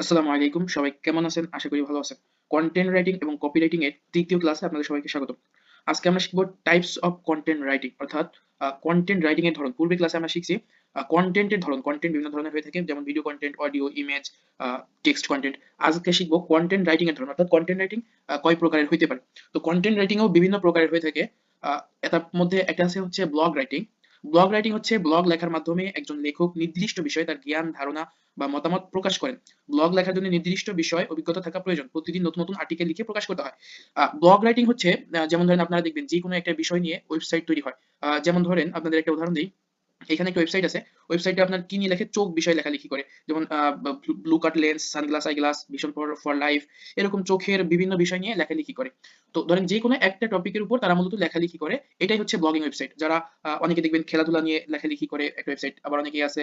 আসসালামু আলাইকুম। সবাই কেমন আছেন? আশা করি ভালো আছেন। কন্টেন্ট রাইটিং এবং কপি রাইটিং এর তৃতীয় ক্লাসে আপনাদের সবাইকে স্বাগত আজকে আমরা শিখব টাইপস অফ কন্টেন্ট রাইটিং অর্থাৎ কন্টেন্ট রাইটিং এর ধরন। পূর্বে ক্লাসে আমরা শিখছি কন্টেন্টের ধরন। কন্টেন্ট বিভিন্ন ধরনের হয়ে থাকে, যেমন video content audio image text content আজকে শিখব কন্টেন্ট রাইটিং এর ধরন, অর্থাৎ কন্টেন্ট রাইটিং কয় প্রকারের হইতে পারে? তো কন্টেন্ট রাইটিংও বিভিন্ন প্রকারের হয়ে থাকে। এটার মধ্যে একটা আছে হচ্ছে ব্লগ রাইটিং ব্লগ রাইটিং হচ্ছে ব্লগ লেখার মাধ্যমে একজন লেখক নির্দিষ্ট বিষয়ে তার জ্ঞান, ধারণা বা মতামত প্রকাশ করেন। ব্লগ লেখার জন্য নির্দিষ্ট বিষয় অভিজ্ঞতা থাকা প্রয়োজন। প্রতিদিন নতুন নতুন আর্টিকেল লিখে প্রকাশ করতে হয়। ব্লগ রাইটিং হচ্ছে যেমন ধরেন আপনারা দেখবেন যে কোনো একটা বিষয় নিয়ে ওয়েবসাইট তৈরি হয়। যেমন ধরেন আপনাদের একটা উদাহরণ দিই। এখানে একটা ওয়েবসাইট আছে ওয়েবসাইটে আপনার কি নিয়ে লেখে? চোখ বিষয় লেখালেখি করে। যেমন blue cut lens sunglass eyeglass vision for for life এরকম চোখের বিভিন্ন বিষয় নিয়ে লেখালেখি করে। তো ধরেন যে কোনো একটা টপিকের উপর তারা মূলত লেখালেখি করে। এটাই হচ্ছে ব্লগিং ওয়েবসাইট যারা অনেকে দেখবেন খেলাধুলা নিয়ে লেখালেখি করে একটা ওয়েবসাইট আবার অনেকে আছে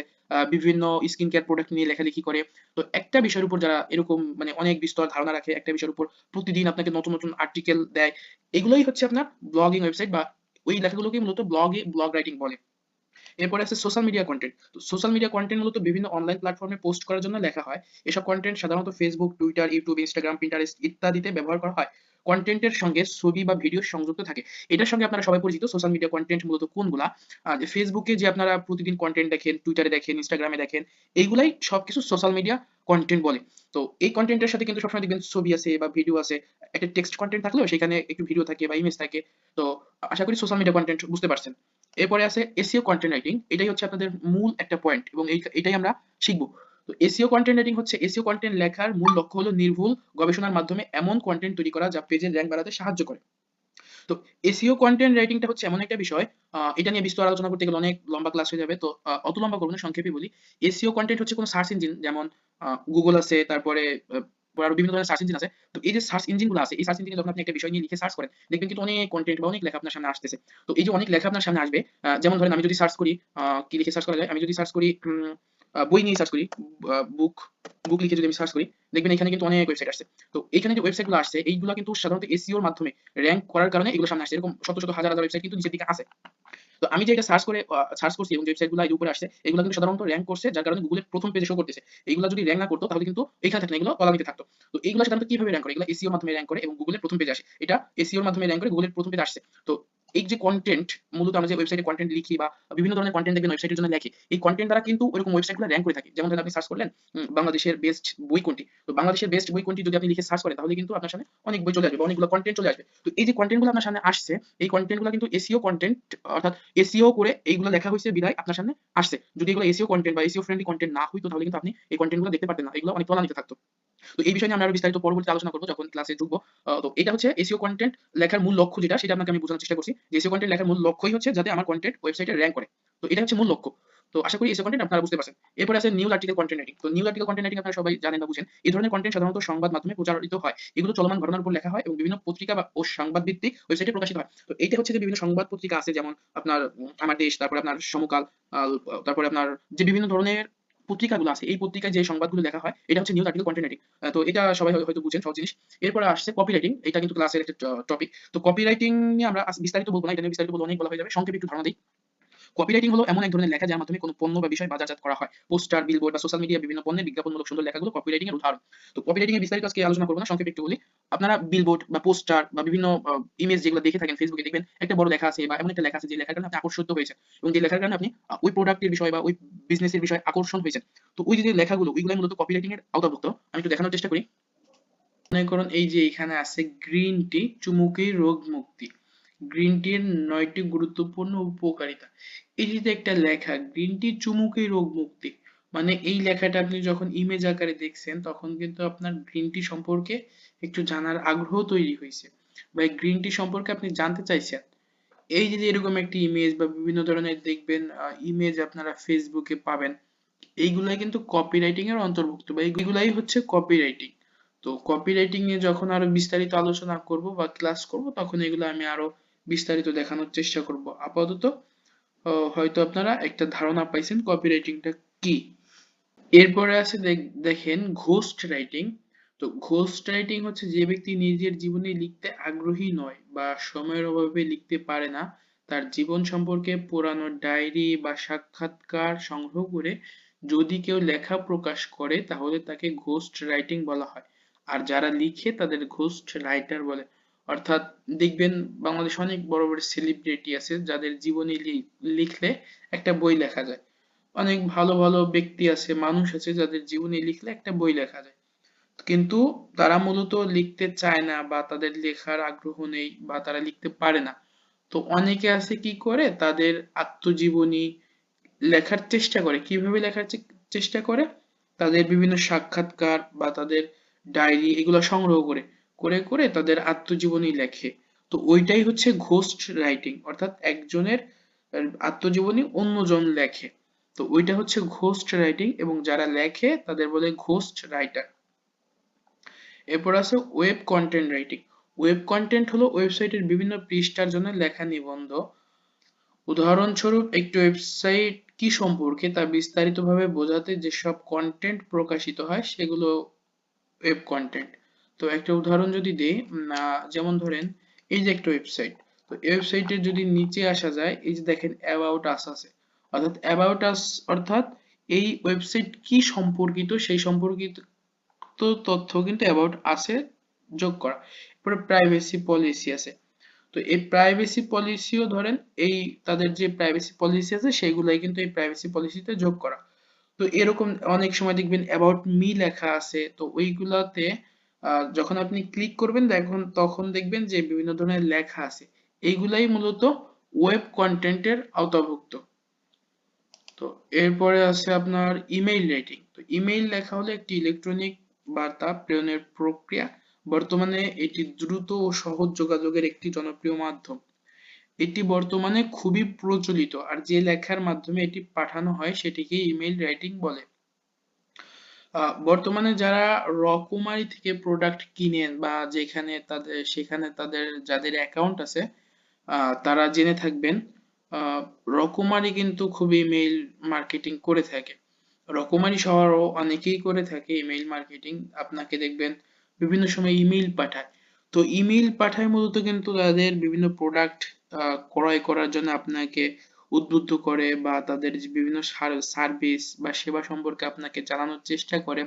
বিভিন্ন স্কিন কেয়ার প্রোডাক্ট নিয়ে লেখালেখি করে। তো একটা বিষয়ের উপর যারা এরকম মানে অনেক বিস্তর ধারণা রাখে, একটা বিষয়ের উপর প্রতিদিন আপনাকে নতুন নতুন আর্টিকেল দেয়, এগুলোই হচ্ছে আপনার ব্লগিং ওয়েবসাইট বা ওই লেখাগুলোকে মূলত ব্লগে ব্লগ রাইটিং বলে। এরপরে আছে সোশ্যাল মিডিয়া কন্টেন্ট তো সোশ্যাল মিডিয়া কন্টেন্ট মূলত বিভিন্ন অনলাইন প্ল্যাটফর্মে পোস্ট করার জন্য লেখা হয়। এসব কন্টেন্ট সাধারণত Facebook Twitter YouTube Instagram Pinterest ইত্যাদিতে ব্যবহার করা হয়। কন্টেন্টের সঙ্গে ছবি বা ভিডিও সংযুক্ত থাকে। এটার সঙ্গে আপনারা সবাই পরিচিত সোশ্যাল মিডিয়া কন্টেন্ট মূলত কোনগুলা? ফেসবুকে যে আপনারা প্রতিদিন কন্টেন্ট দেখেন টুইটারে দেখেন ইনস্টাগ্রামে দেখেন, এইগুলাই সবকিছু সোশ্যাল মিডিয়া কন্টেন্ট বলে। তো এই কন্টেন্টের সাথে কিন্তু সবসময় দেখবেন ছবি আছে বা ভিডিও আছে, একটা টেক্সট কন্টেন্ট থাকলেও সেখানে একটু ভিডিও থাকে বা ইমেজ থাকে। তো আশা করি সোশ্যাল মিডিয়া কন্টেন্ট বুঝতে পারছেন। এরপরে আছে এসিও কন্টেন্ট রাইটিং এটাই হচ্ছে আপনাদের মূল একটা পয়েন্ট এবং এটাই আমরা শিখব। তো এসিও কন্টেন্ট রাইটিং হচ্ছে এসিও কন্টেন্ট লেখার মূল লক্ষ্য হলো নির্ভুল গবেষণার মাধ্যমে এমন কন্টেন্ট তৈরি করা যা পেজের র্যাঙ্ক বাড়াতে সাহায্য করে। তো এসিও কন্টেন্ট রাইটিংটা হচ্ছে এমন একটা বিষয় এটা নিয়ে বিস্তর আলোচনা করতে গেলে অনেক লম্বা ক্লাস হয়ে যাবে। তো অত লম্বা করব না সংক্ষেপে বলি। এসিও কন্টেন্ট হচ্ছে কোনো সার্চ ইঞ্জিন যেমন গুগল আছে, তারপরে আরও বিভিন্ন ধরনের সার্চ ইঞ্জিন আছে। তো এই যে সার্চ ইঞ্জিনগুলো আছে, এই সার্চ ইঞ্জিনে যখন আপনি একটা বিষয় নিয়ে লিখে সার্চ করেন, দেখবেন কিন্তু অনেক কন্টেন্ট বা অনেক লেখা আপনার সামনে আসতেছে। তো এই যে অনেক লেখা আপনার সামনে আসবে যেমন ধরেন আমি যদি সার্চ করি কি লিখে সার্চ করা যায়? আমি যদি সার্চ করি বই নিয়ে সার্চ করি বুক বুক লিখে যদি আমি সার্চ করি, দেখবেন এখানে কিন্তু অনেক ওয়েবসাইট আসছে। তো এখানে যে ওয়েবসাইটগুলো আসছে, এইগুলো কিন্তু সাধারণত এসিওর মাধ্যমে র্যাঙ্ক করার কারণে এগুলো সামনে আসছে। এরকম শত শত হাজার হাজার ওয়েবসাইট কিন্তু নিচের দিকে আছে। তো আমি যে এটা সার্চ করে সার্চ করছি এবং ওয়েবসাইটগুলো এর উপরে আসছে, এগুলো কিন্তু সাধারণত র্যাঙ্ক করছে, যার কারণে গুগলের প্রথম পেজে শো করতেছে। এগুলো যদি র্যাঙ্ক না করতো, তাহলে কিন্তু এখানে থাকতো এগুলো কলামিতে থাকতো। তো এগুলো সাধারণত কীভাবে র্যাঙ্ক করে? এগুলো এসিওর মাধ্যমে র্যাঙ্ক করে এবং গুগলের প্রথম পেজে আসে। এটা এসিওর মাধ্যমে র্যাঙ্ক করে গুগলের প্রথম পেজে আসছে। তো এই যে কন্টেন্ট মূলত আমরা যে ওয়েবসাইটে কন্টেন্ট লিখি বা বিভিন্ন ধরনের কন্টেন্ট দেখবেন ওয়েবসাইটের জন্য লেখি, এই কন্টেন্ট দ্বারা কিন্তু ওইরকম ওয়েবসাইটগুলো র্যাঙ্ক করে থাকে। যেমন ধরেন আপনি সার্চ করলেন বাংলাদেশের বেস্ট বই কোনটি? তো বাংলাদেশের বেস্ট বই কোনটি যদি আপনি লিখে সার্চ করেন, তাহলে কিন্তু আপনার সামনে অনেক বই চলে আসবে অনেকগুলো কন্টেন্ট চলে আসবে। তো এই যে কন্টেন্টগুলো আপনার সামনে আসছে, এই কন্টেন্টগুলো কিন্তু এসিও কন্টেন্ট অর্থাৎ এসিও করে এইগুলো লেখা হয়েছে বিধায় আপনার সামনে আসছে। যদি এগুলো এসিও কন্টেন্ট বা এসিও ফ্রেন্ডলি কন্টেন্ট না হইতো, তাহলে কিন্তু আপনি এই কন্টেন্টগুলো দেখতে পারতেন না। এগুলো অনেক তলানিতে থাকতো। তো এই বিষয় আমরা বিস্তারিত পরবর্তী আলোচনা করব যখন ক্লাসে ঢুকবো। তো এটা হচ্ছে এসিও কন্টেন্ট লেখার মূল লক্ষ্য যেটা, সেটা আপনাকে আমি বোঝানোর চেষ্টা করছি। যে এসিও কন্টেন্ট লেখার মূল লক্ষ্যই হচ্ছে যাতে আমার কন্টেন্ট ওয়েবসাইটে র্যাঙ্ক করে। তো এটা হচ্ছে মূল লক্ষ্য। তো আশা করি এসিও কন্টেন্ট আপনারা বুঝতে পারছেন। এরপরে আছে নিউজ আর্টিকেল কন্টেন্ট রাইটিং তো নিউজ আর্টিকেল কন্টেন্ট রাইটিং আপনারা সবাই জানেন বা বুঝেন, এই ধরনের কন্টেন্ট সাধারণত সংবাদ মাধ্যমে প্রচারিত হয়। এগুলো চলমান ঘটনার উপর লেখা হয় এবং বিভিন্ন পত্রিকা বা ও সংবাদ ভিত্তিক ওয়েবসাইটে প্রকাশিত হয়। তো এইটা হচ্ছে যে বিভিন্ন সংবাদ পত্রিকা আছে, যেমন আপনার আমার দেশ, তারপরে আপনার সমকাল তারপরে আপনার যে বিভিন্ন ধরনের পত্রিকাগুলো আছে, এই পত্রিকায় যে সংবাদগুলো লেখা হয়, এটা হচ্ছে নিউজ আর্টিকেল কন্টেন্ট রাইটিং তো এটা সবাই হয়তো বুঝেন সব জিনিস। এরপরে আসছে কপি রাইটিং এটা কিন্তু ক্লাসের একটা টপিক তো কপি রাইটিং নিয়ে আমরা বিস্তারিত বলব না, এটা নিয়ে বিস্তারিত বলব, অনেক বলা হয়ে যাবে। সংক্ষেপে একটু ধারণা দিই। কপিরাইটিং হলো এমন এক ধরনের লেখা যার মাধ্যমে কোনো পণ্য বা বিষয় বাজারজাত করা হয়। পোস্টার বিলবোর্ড বা সোশ্যাল মিডিয়া বিভিন্ন পণ্যের বিজ্ঞাপনমূলক সুন্দর লেখাগুলো কপিরাইটিং এর উদাহরণ। তো কপিরাইটিং এর বিস্তারিত আজকে আলোচনা করব না, সংক্ষেপে একটু বলি। আপনারা বিলবোর্ড বা পোস্টার বা বিভিন্ন ইমেজ যেগুলো দেখে থাকেন ফেসবুকে দেখবেন, একটা বড় লেখা আছে বা এমন একটা লেখা আছে যে লেখার কারণে আপনি আকর্ষিত হয়েছে এবং যে লেখার কারণে আপনি ওই প্রোডাক্টের বিষয় বা ওই বিজনেসের বিষয়ে আকর্ষণ হয়েছেন। তো ওই যে লেখাগুলো ওইগুলো মূলত কপিরাইটিং এর আওতাভুক্ত। আমি একটু দেখানোর চেষ্টা করি। মনে করুন এই যে এখানে আছে গ্রিন টি চুমুকি, রোগ মুক্তি। গ্রিন টির নয়টি গুরুত্বপূর্ণ উপকারিতা। এই একটা লেখা গ্রিন টি চুমুকে রোগ মুক্তি। মানে এই লেখাটা আপনি যখন ইমেজ আকারে দেখছেন, তখন কিন্তু আপনার গ্রিন টি সম্পর্কে একটু জানার আগ্রহ তৈরি হয়েছে। বা গ্রিন টি সম্পর্কে আপনি জানতে চাইছেন, এই যে এরকম একটি ইমেজ বা বিভিন্ন ধরনের দেখবেন ইমেজ আপনারা ফেসবুকে পাবেন, এইগুলাই কিন্তু কপিরাইটিং এর অন্তর্ভুক্ত বা এইগুলাই হচ্ছে কপিরাইটিং তো কপিরাইটিং নিয়ে যখন আরও বিস্তারিত আলোচনা করব বা ক্লাস করব, তখন এগুলো আমি আরও বিস্তারিত দেখানোর চেষ্টা করব। আপাতত হয়তো আপনারা একটা ধারণা পাইছেন কপিরাইটিংটা কি। এরপরে আছে দেখেন ঘোস্ট রাইটিং তো ঘোস্ট রাইটিং হচ্ছে যে ব্যক্তি নিজের জীবনে লিখতে আগ্রহী নয় বা সময়ের অভাবে লিখতে পারে না, তার জীবন সম্পর্কে পুরানো ডায়েরি বা সাক্ষাৎকার সংগ্রহ করে যদি কেউ লেখা প্রকাশ করে, তাহলে তাকে ঘোস্ট রাইটিং বলা হয়। আর যারা লিখে, তাদের ঘোস্ট রাইটার বলে। অর্থাৎ দেখবেন বাংলাদেশে অনেক বড় বড় সেলিব্রিটি আছে যাদের জীবনী লিখলে একটা বই লেখা যায়। অনেক ভালো ভালো ব্যক্তি আছে, মানুষ আছে যাদের জীবনী লিখলে একটা বই লেখা যায়। কিন্তু তারা মূলত লিখতে চায় না বা তাদের লেখার আগ্রহ নেই বা তারা লিখতে পারে না। তো অনেকে আছে কি করে? তাদের আত্মজীবনী লেখার চেষ্টা করে। কীভাবে লেখার চেষ্টা করে? তাদের বিভিন্ন সাক্ষাৎকার বা তাদের ডায়েরি এগুলো সংগ্রহ করে। করে করে তাদের আত্মজীবনী লেখে। তো ওইটাই হচ্ছে ঘোস্ট রাইটিং, অর্থাৎ একজনের আত্মজীবনী অন্যজন লেখে। তো ওইটা হচ্ছে ঘোস্ট রাইটিং এবং যারা লেখে তাদের বলে ঘোস্ট রাইটার। এরপর আছে web content writing. Web content হলো ওয়েবসাইটের বিভিন্ন পৃষ্ঠার জন্য লেখা নিবন্ধ। উদাহরণস্বরূপ একটি ওয়েবসাইট কি সম্পর্কে তা বিস্তারিতভাবে বোঝাতে যেসব কন্টেন্ট প্রকাশিত হয় সেগুলো ওয়েব কন্টেন্ট। তো একটা উদাহরণ যদি দেই যেমন ধরেন, এই যে একটা ওয়েবসাইট তো ওয়েবসাইটের যদি নিচে আসা যায়, এই যে দেখেন অ্যাবাউট আস আছে। অর্থাৎ অ্যাবাউট আস অর্থাৎ এই ওয়েবসাইট কি সম্পর্কিত, সেই সম্পর্কিত তথ্য কিন্তু অ্যাবাউট আসে যোগ করা। এরপরে প্রাইভেসি পলিসি আছে। তো এই প্রাইভেসি পলিসিও ধরেন, এই তাদের যে প্রাইভেসি পলিসি আছে সেগুলাই কিন্তু এই প্রাইভেসি পলিসিতে যোগ করা। তো এরকম অনেক সময় দেখবেন অ্যাবাউট মি লেখা আছে, তো ওইগুলাতে যখন আপনি ক্লিক করবেন, দেখুন, তখন দেখবেন যে বিভিন্ন ধরনের লেখা আছে। এইগুলাই মূলত ওয়েব কন্টেন্টের আওতাভুক্ত। তো এরপরে আছে আপনার ইমেইল রাইটিং তো ইমেইল লেখা হলো একটি ইলেকট্রনিক বার্তা প্রেরণের প্রক্রিয়া। বর্তমানে এটি দ্রুত ও সহজ যোগাযোগের একটি জনপ্রিয় মাধ্যম। এটি বর্তমানে খুবই প্রচলিত। আর যে লেখার মাধ্যমে এটি পাঠানো হয়, সেটিকে ইমেইল রাইটিং বলে। বর্তমানে যারা রকমারি থেকে প্রোডাক্ট কিনেন বা যেখানে তাদের, সেখানে তাদের যাদের অ্যাকাউন্ট আছে তারা জেনে থাকবেন রকমারি কিন্তু খুবই ইমেইল মার্কেটিং করে থাকে। রকমারি শহরও অনেকেই করে থাকে ইমেইল মার্কেটিং আপনাকে দেখবেন বিভিন্ন সময় ইমেইল পাঠায়। তো ইমেইল পাঠায় মূলত কিন্তু তাদের বিভিন্ন প্রোডাক্ট ক্রয় করার জন্য আপনাকে উদ্বুদ্ধ করে বা তাদের বিভিন্ন সার্ভিস বা সেবা সম্পর্কে আপনাকে জানানোর চেষ্টা করে।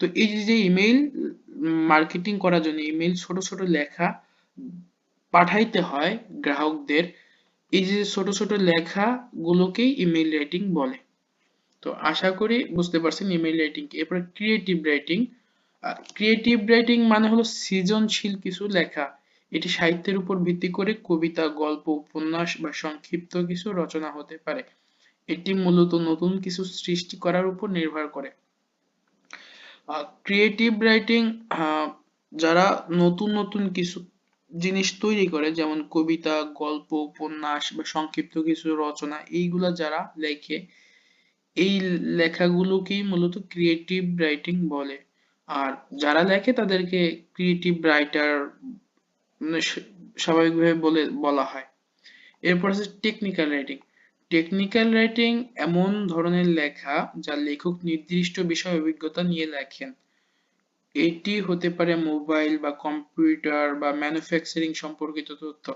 তো এই যে ইমেইল মার্কেটিং করার জন্য ইমেইল ছোট ছোট লেখা পাঠাইতে হয় গ্রাহকদের, এই যে ছোট ছোট লেখা গুলোকেই ইমেইল রাইটিং বলে। তো আশা করি বুঝতে পারছেন ইমেইল রাইটিং এরপর ক্রিয়েটিভ রাইটিং ক্রিয়েটিভ রাইটিং মানে হলো সৃজনশীল কিছু লেখা। এটি সাহিত্যের উপর ভিত্তি করে কবিতা, গল্প, উপন্যাস বা সংক্ষিপ্ত কিছু রচনা হতে পারে। এটি মূলত নতুন কিছু সৃষ্টি করার উপর নির্ভর করে। ক্রিয়েটিভ রাইটিং যারা নতুন নতুন কিছু জিনিস তৈরি করে, যেমন কবিতা, গল্প, উপন্যাস বা সংক্ষিপ্ত কিছু রচনা, এইগুলা যারা লেখে, এই লেখাগুলোকেই মূলত ক্রিয়েটিভ রাইটিং বলে। আর যারা লেখে, তাদেরকে ক্রিয়েটিভ রাইটার স্বাভাবিকভাবে বলে, বলা হয়। এরপর আছে টেকনিক্যাল রাইটিং টেকনিক্যাল রাইটিং এমন ধরনের লেখা যা লেখক নির্দিষ্ট বিষয় অভিজ্ঞতা নিয়ে লেখেন। এটি হতে পারে মোবাইল বা কম্পিউটার বা ম্যানুফ্যাকচারিং সম্পর্কিত তথ্য।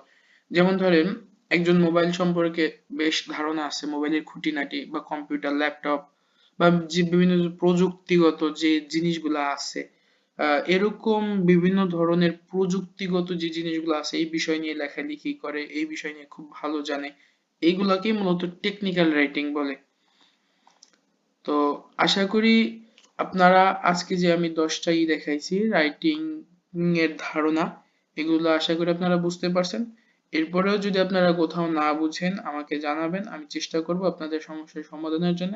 যেমন ধরেন, একজন মোবাইল সম্পর্কে বেশ ধারণা আছে মোবাইলের খুঁটিনাটি বা কম্পিউটার ল্যাপটপ বা বিভিন্ন প্রযুক্তিগত যে জিনিসগুলো আছে। এরকম বিভিন্ন ধরনের প্রযুক্তিগত যে জিনিসগুলো আছে, এই বিষয় নিয়ে লেখালেখি করে, এই বিষয় নিয়ে খুব ভালো জানে এইগুলাকেই মূলত টেকনিক্যাল রাইটিং বলে। তো আশা করি আপনারা আজকে যে আমি দশটা ই দেখাইছি রাইটিং এর ধারণা, এগুলো আশা করি আপনারা বুঝতে পারছেন। এরপরেও যদি আপনারা কোথাও না বুঝেন, আমাকে জানাবেন, আমি চেষ্টা করব আপনাদের সমস্যার সমাধানের জন্য।